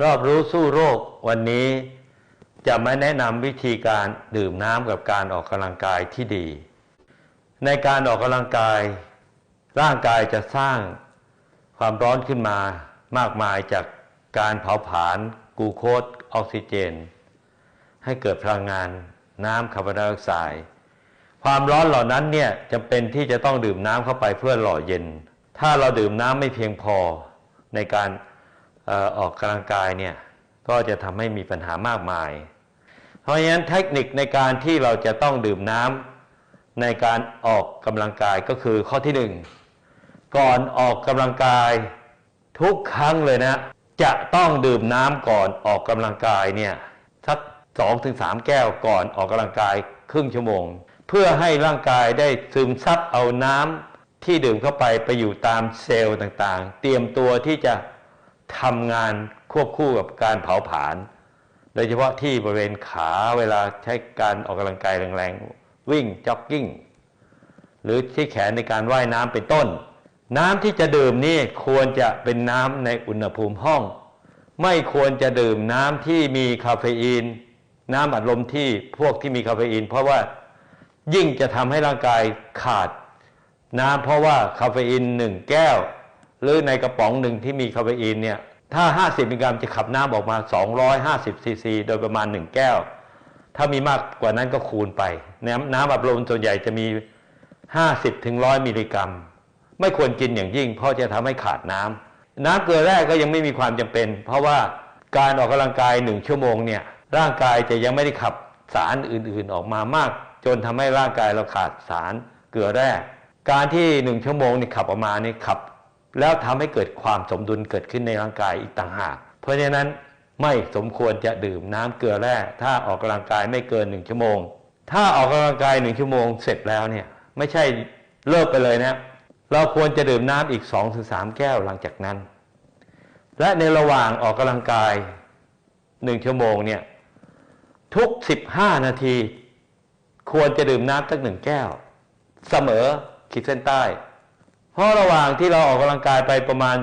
รอบรู้สู้โรควันนี้จะมาแนะนำวิธีการดื่มน้ำกับการออกกำลังกายที่ดี ในการออกกำลังกาย ร่างกายจะสร้างความร้อนขึ้นมามากมายจากการเผาผลาญกูโคสออกซิเจน ให้เกิดพลังงานน้ำคาร์บอนไดออกไซด์ความร้อนเหล่านั้นเนี่ยจำเป็นที่จะต้องดื่มน้ำเข้าไปเพื่อหล่อเย็น ถ้าเราดื่มน้ำไม่เพียงพอในการ ออออกกำลังกายเนี่ยก็จะทำให้มีปัญหามากมาย เพราะฉะนั้นเทคนิคในการที่เราจะต้องดื่มน้ำในการออกกำลังกายก็คือข้อที่หนึ่งก่อนออกกำลังกายทุกครั้งเลยนะ จะต้องดื่มน้ำก่อนออกกำลังกายเนี่ยสักสองถึงสามแก้วก่อนออกกำลังกายครึ่งชั่วโมง เพื่อให้ร่างกายได้ซึมซับเอาน้ำที่ดื่มเข้าไปไปอยู่ตามเซลล์ต่างๆ เตรียมตัวที่จะ ทำงานควบคู่กับการเผาผลาญโดยเฉพาะที่บริเวณขาเวลาใช้การออกกำลังกายแรงๆ วิ่งจ็อกกิ้ง หรือที่แขนในการว่ายน้ำเป็นต้น น้ำที่จะดื่มนี่ควรจะเป็นน้ำในอุณหภูมิห้อง ไม่ควรจะดื่มน้ำที่มีคาเฟอีน น้ำอัดลมที่พวกที่มีคาเฟอีน เพราะว่ายิ่งจะทำให้ร่างกายขาด น้ำเพราะว่าคาเฟอีนหนึ่งแก้ว หรือในกระป๋องหนึ่งที่มีคาเฟอีนเนี่ยถ้า 50มิลลิกรัมจะขับน้ำออกมา 250ซีซีโดยประมาณ 1 แก้ว ถ้ามีมากกว่านั้นก็คูณไป น้ำน้ำอัดลมส่วนใหญ่จะมี 50ถึง100 มิลลิกรัม ไม่ควรกินอย่างยิ่ง เพราะจะทำให้ขาดน้ำน้ำเกลือแร่ก็ยังไม่มีความจำเป็น เพราะว่าการออกกำลังกาย 1 ชั่วโมงเนี่ยร่างกายจะยังไม่ได้ขับสารอื่นๆออกมามาก จนทำให้ร่างกายเราขาดสารเกลือแร่การที่หนึ่งชั่วโมงนี่ขับออกมานี่ขับ แล้วทำให้เกิดความสมดุลเกิดขึ้นในร่างกายอีกต่างหาก เพราะฉะนั้นไม่สมควรจะดื่มน้ำเกลือแร่ถ้าออกกำลังกายไม่เกินหนึ่งชั่วโมง ถ้าออกกำลังกายหนึ่งชั่วโมงเสร็จแล้วเนี่ยไม่ใช่เลิกไปเลยนะ เราควรจะดื่มน้ำอีก2อถึงสแก้วหลังจากนั้น และในระหว่างออกกำลังกายหนึ่งชั่วโมงเนี่ยทุก 15 นาที ควรจะดื่มน้ำสักหนึ่งแก้ว เสมอขีดเส้นใต้ เพราะระหว่างที่เราออกกำลังกายไปประมาณ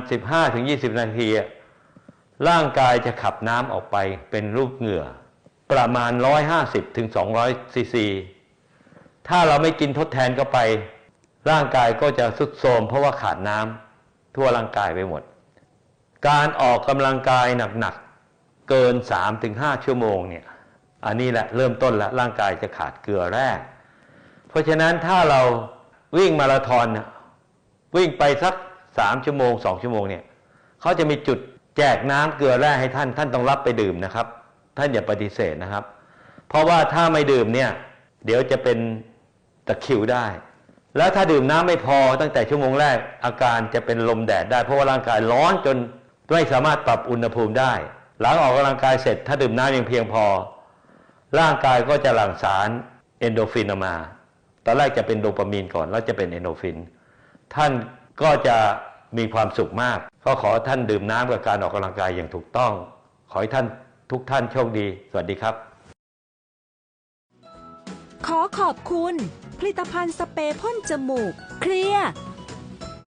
15-20 นาที ร่างกายจะขับน้ำออกไปเป็นรูปเหงื่อ ประมาณ 150-200 ซีซี ถ้าเราไม่กินทดแทนเข้าไป ร่างกายก็จะสุดโทรมเพราะว่าขาดน้ำทั่วร่างกายไปหมด การออกกำลังกายหนักๆ เกิน 3-5 ชั่วโมงเนี่ยอันนี้แหละเริ่มต้นแล้วร่างกายจะขาดเกลือแร่เพราะฉะนั้นถ้าเราวิ่งมาราธอนน่ะ วิ่งไปสักสามชั่วโมงสองชั่วโมงเนี่ยเขาจะมีจุดแจกน้ำเกลือแร่ให้ท่านท่านต้องรับไปดื่มนะครับ ท่านอย่าปฏิเสธนะครับ เพราะว่าถ้าไม่ดื่มเนี่ยเดี๋ยวจะเป็นตะคิวได้ แล้วถ้าดื่มน้ำไม่พอตั้งแต่ชั่วโมงแรกอาการจะเป็นลมแดดได้ เพราะว่าร่างกายร้อนจนไม่สามารถปรับอุณหภูมิได้ หลังออกกำลังกายเสร็จ ถ้าดื่มน้ำยังเพียงพอ ร่างกายก็จะหลั่งสารเอนโดฟินออกมา ตอนแรกจะเป็นโดปามีนก่อนแล้วจะเป็นเอนโดฟิน ท่านก็จะมีความสุขมาก ก็ขอท่านดื่มน้ำกับการออกกำลังกายอย่างถูกต้อง ขอให้ท่านทุกท่านโชคดี สวัสดีครับ ขอขอบคุณ ผลิตภัณฑ์สเปรย์พ่นจมูก เคลียร์